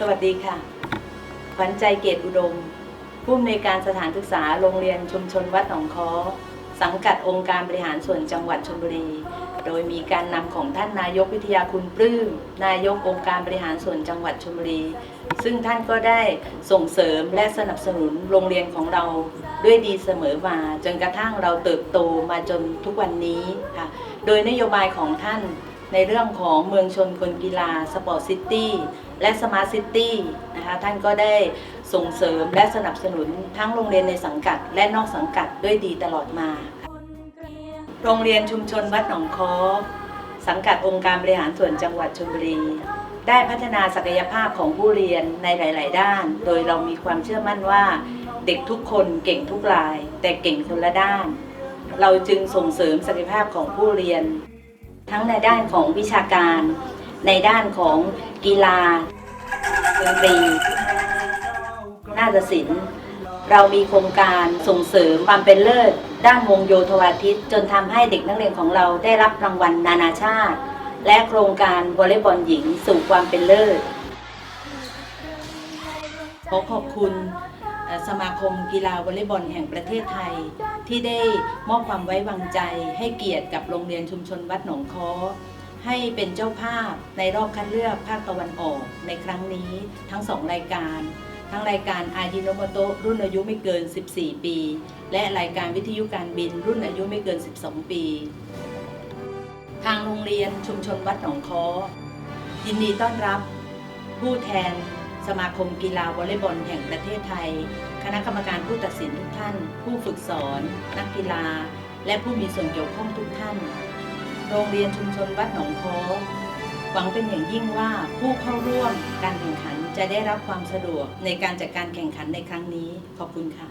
สวัสดีค่ะ ขวัญใจเกตอุดม ผู้อำนวยการสถานศึกษาโรงเรียนชุมชนวัดหนองค้อ สังกัดองค์การบริหารส่วนจังหวัดชลบุรี โดยมีการนำของท่านนายกวิทยาคุณปลื้ม นายกองค์การบริหารส่วนจังหวัดชลบุรี ซึ่งท่านก็ได้ส่งเสริมและสนับสนุนโรงเรียนของเราด้วยดีเสมอมาจนกระทั่งเราเติบโตมาจนทุกวันนี้ค่ะ โดยนโยบายของท่าน ในเรื่องของเมืองชนคนกีฬาสปอร์ตซิตี้และสมาร์ทซิตี้นะคะท่านก็ได้ส่งเสริมและสนับสนุนทั้งโรงเรียนในสังกัด และนอกสังกัดด้วยดีตลอดมา โรงเรียนชุมชนวัดหนองค้อสังกัดองค์การบริหารส่วนจังหวัดชลบุรี ได้พัฒนาศักยภาพของผู้เรียนในหลาย ๆ ด้าน โดยเรามีความเชื่อมั่นว่า เด็กทุกคนเก่งทุกราย แต่เก่งคนละด้าน เราจึงส่งเสริมศักยภาพของผู้เรียน ทั้งในด้านของวิชาการ ในด้านของกีฬาดนตรีนาฏศิลป์เรามีโครงการส่งเสริมความเป็นเลิศ ด้านวงโยธวาทิต จนทำให้เด็กนักเรียนของเราได้รับรางวัลนานาชาติ และโครงการวอลเลย์บอลหญิงสู่ความเป็นเลิศขอขอบคุณ สมาคมกีฬาวอลเลย์บอลแห่งประเทศไทย ที่ได้มอบความไว้วางใจ ให้เกียรติกับโรงเรียนชุมชนวัดหนองค้อให้เป็นเจ้าภาพในรอบคัดเลือกภาคตะวันออกในครั้งนี้ทั้งสองรายการ ทั้งรายการอายิโนโมโตรุ่นอายุไม่เกิน 14 ปี และรายการวิทยุการบินรุ่นอายุไม่เกิน 12 ปี ทางโรงเรียนชุมชนวัดหนองค้อยินดีต้อนรับผู้แทน สมาคมกีฬาวอลเลย์บอลแห่งประเทศไทย คณะกรรมการผู้ตัดสินทุกท่าน ผู้ฝึกสอน นักกีฬา และผู้มีส่วนเกี่ยวข้องทุกท่าน โรงเรียนชุมชนวัดหนองคอหวังเป็นอย่างยิ่งว่าผู้เข้าร่วมการแข่งขันจะได้รับความสะดวกในการจัดการแข่งขันในครั้งนี้ ขอบคุณค่ะ